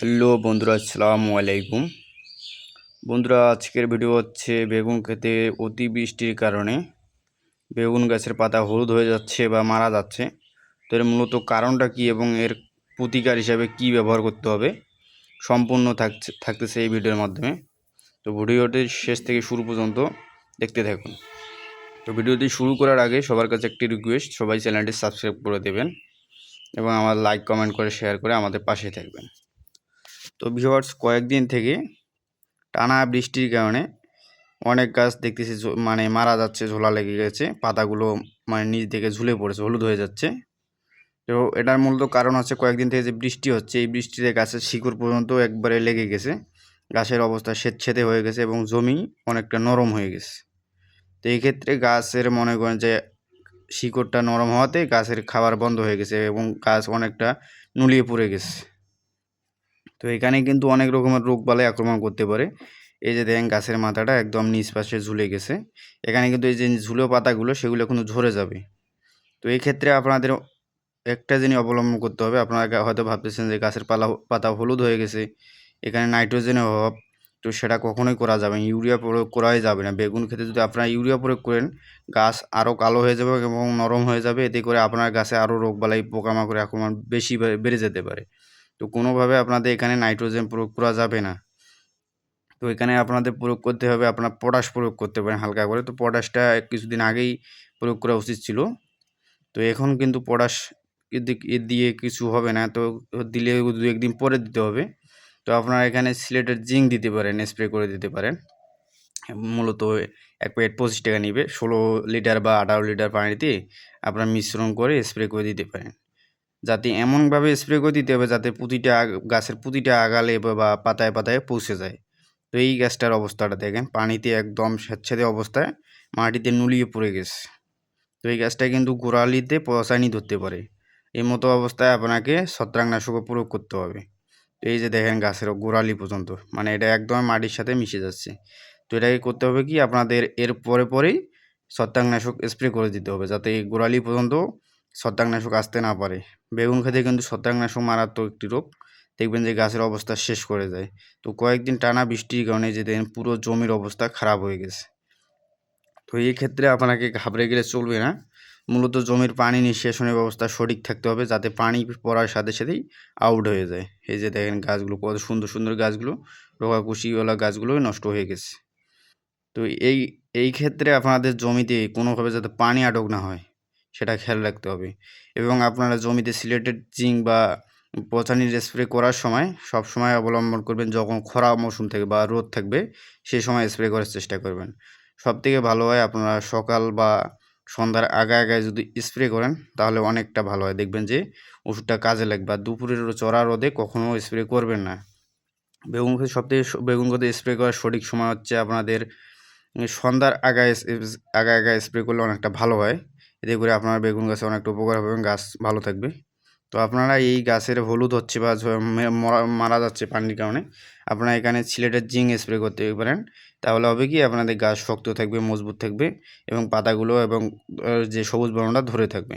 Hello বন্ধুরা, আসসালামু আলাইকুম। বন্ধুরা, আজকের ভিডিও হচ্ছে বেগুন খেতে অতিবৃষ্টির কারণে বেগুন গাছের পাতা হলুদ হয়ে যাচ্ছে বা মারা যাচ্ছে। তো এর মূলত কারণটা কি এবং এর প্রতিকার হিসাবে কি ব্যবহার করতে হবে সম্পূর্ণ থাকছে, থাকতেছে এই ভিডিওর মাধ্যমে। তো ভিডিওটি শেষ থেকে শুরু পর্যন্ত দেখতে থাকুন। তো ভিডিওটি শুরু করার আগে সবার কাছে একটি রিকোয়েস্ট সবাই চ্যানেলটি সাবস্ক্রাইব করে দেবেন এবং আমার লাইক কমেন্ট করে শেয়ার করে আমাদের পাশে থাকবেন। তো ভিওয়ার্স কয়েকদিন থেকে টানা বৃষ্টির কারণে অনেক গাছ দেখতেছি মানে মারা যাচ্ছে, ঝোলা লেগে গেছে, পাতাগুলো মানে নিচ থেকে ঝুলে পড়েছে, হলুদ হয়ে যাচ্ছে। তো এটার মূলত কারণ হচ্ছে কয়েকদিন থেকে যে বৃষ্টি হচ্ছে, এই বৃষ্টিতে গাছের শিকড় পর্যন্ত একবারে লেগে গেছে। গাছের অবস্থা স্বেচ্ছেদে হয়ে গেছে এবং জমি অনেকটা নরম হয়ে গেছে। তো এই ক্ষেত্রে গাছের মনে করেন যে শিকড়টা নরম হওয়াতে গাছের খাবার বন্ধ হয়ে গেছে এবং গাছ অনেকটা নুলিয়ে পড়ে গেছে। তো এখানে কিন্তু অনেক রকমের রোগ বালাই আক্রমণ করতে পারে। এই যে দেখেন গাছের মাথাটা একদম নিচ পাশে ঝুলে গেছে। এখানে কিন্তু এই যে ঝুলো পাতাগুলো, সেগুলো কিন্তু ঝরে যাবে। তো এই ক্ষেত্রে আপনাদের একটা জিনিস অবলম্বন করতে হবে। আপনারা হয়তো ভাবতেছেন যে গাছের পালা পাতা হলুদ হয়ে গেছে। এখানে নাইট্রোজেনের অভাব। তো সেটা কখনোই করা যাবে না। ইউরিয়া প্রয়োগ করাই যাবে না। বেগুন খেতে যদি আপনারা ইউরিয়া প্রয়োগ করেন, গাছ আরও কালো হয়ে যাবে এবং নরম হয়ে যাবে। এতে করে আপনার গাছে আরও রোগবালাই পোকামাকড় আক্রমণ বেশি বেড়ে যেতে পারে। তো কোনোভাবে আপনাদের এখানে নাইট্রোজেন প্রয়োগ করা যাবে না। তো এখানে আপনাদের প্রয়োগ করতে হবে, আপনার পটাশ প্রয়োগ করতে পারেন হালকা করে। তো পটাশটা কিছুদিন আগেই প্রয়োগ করা উচিত ছিল। তো এখন কিন্তু পটাশ দিয়ে কিছু হবে না। তো দিলে দু একদিন পরে দিতে হবে। তো আপনারা এখানে সিলেটের জিঙ্ক দিতে পারেন, স্প্রে করে দিতে পারেন। মূলত এক প্যাকেট পঁচিশ টাকা নিবে। ষোলো লিটার বা আঠারো লিটার পানিতে আপনারা মিশ্রণ করে স্প্রে করে দিতে পারেন। যাতে এমনভাবে স্প্রে করে দিতে হবে যাতে প্রতিটা গাছের প্রতিটা আগালে বা পাতায় পাতায় পৌঁছে যায়। তো এই গাছটার অবস্থাটা দেখেন, পানিতে একদম স্বেচ্ছাদে অবস্থায় মাটিতে নুলিয়ে পড়ে গেছে। তো এই গাছটা কিন্তু গোড়ালিতে পচানি ধরতে পারে। এই মতো অবস্থায় আপনাকে ছত্রাকনাশকও প্রয়োগ করতে হবে। তো এই যে দেখেন গাছের গোড়ালি পর্যন্ত মানে এটা একদম মাটির সাথে মিশে যাচ্ছে। তো এটাকে করতে হবে কি, আপনাদের এর পরে পরেই ছত্রাকনাশক স্প্রে করে দিতে হবে, যাতে এই গোড়ালি পর্যন্ত ছত্রাকনাশক আসতে না পারে। বেগুন খেতে কিন্তু ছত্রাকনাশক মারাত্মক একটি রোগ। দেখবেন যে গাছের অবস্থা শেষ করে যায় তো কয়েকদিন টানা বৃষ্টির কারণে যে দেখেন পুরো জমির অবস্থা খারাপ হয়ে গেছে। তো এই ক্ষেত্রে আপনাকে ঘাবড়ে গেলে চলবে না। মূলত জমির পানি নিঃশেষণের ব্যবস্থা সঠিক থাকতে হবে যাতে পানি পড়ার সাথে সাথেই আউট হয়ে যায়। এই যে দেখেন গাছগুলো, কত সুন্দর সুন্দর গাছগুলো, রোগাকুশিওয়ালা গাছগুলো নষ্ট হয়ে গেছে। তো এই এই ক্ষেত্রে আপনাদের জমিতে কোনোভাবে যাতে পানি আটক না হয় সেটা খেয়াল রাখতে হবে। এবং আপনারা জমিতে সিলেটেড জিঙ্ক বা পচানির স্প্রে করার সময় সব সময় অবলম্বন করবেন যখন খরা মৌসুম থেকে বা রোদ থাকবে সেই সময় স্প্রে করার চেষ্টা করবেন। সব থেকে ভালো হয় আপনারা সকাল বা সন্ধ্যার আগে আগে যদি স্প্রে করেন, তাহলে অনেকটা ভালো হয়। দেখবেন যে ওষুধটা কাজে লাগবে আর দুপুরের চড়া রোদে কখনো স্প্রে করবেন না। বেগুন গাছে সবথেকে স- বেগুন গাছে স্প্রে করার সঠিক সময় হচ্ছে আপনাদের সন্ধ্যার আগায় আগে আগে স্প্রে করলে অনেকটা ভালো হয়। এতে করে আপনার বেগুন গাছে অনেকটা উপকার হবে এবং গাছ ভালো থাকবে। তো আপনারা এই গাছের হলুদ হচ্ছে বা মরা- যাচ্ছে পানির কারণে, আপনারা এখানে সিলেটের জিঙ্ক স্প্রে করতে পারেন। তাহলে হবে কি, আপনাদের গাছ শক্ত থাকবে, মজবুত থাকবে এবং পাতাগুলো এবং যে সবুজ বর্ণটা ধরে থাকবে।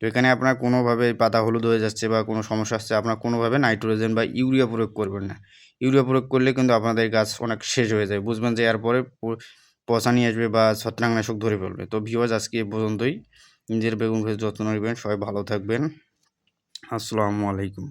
তো এখানে আপনার কোনোভাবে পাতা হলুদ হয়ে যাচ্ছে বা কোনো সমস্যা আসছে, আপনার কোনোভাবে নাইট্রোজেন বা ইউরিয়া প্রয়োগ করবেন না। ইউরিয়া প্রয়োগ করলে কিন্তু আপনাদের গাছ অনেক শেষ হয়ে যায়। বুঝবেন যে এরপরে পচা নিয়ে আসবে বা ছত্রাকনাশক ধরে ফেলবে। তো ভিওয়াজ আজকে এ পর্যন্তই। নিজের বেগুন গাছের যত্ন নেবেন। সবাই ভালো থাকবেন। আসসালামু আলাইকুম।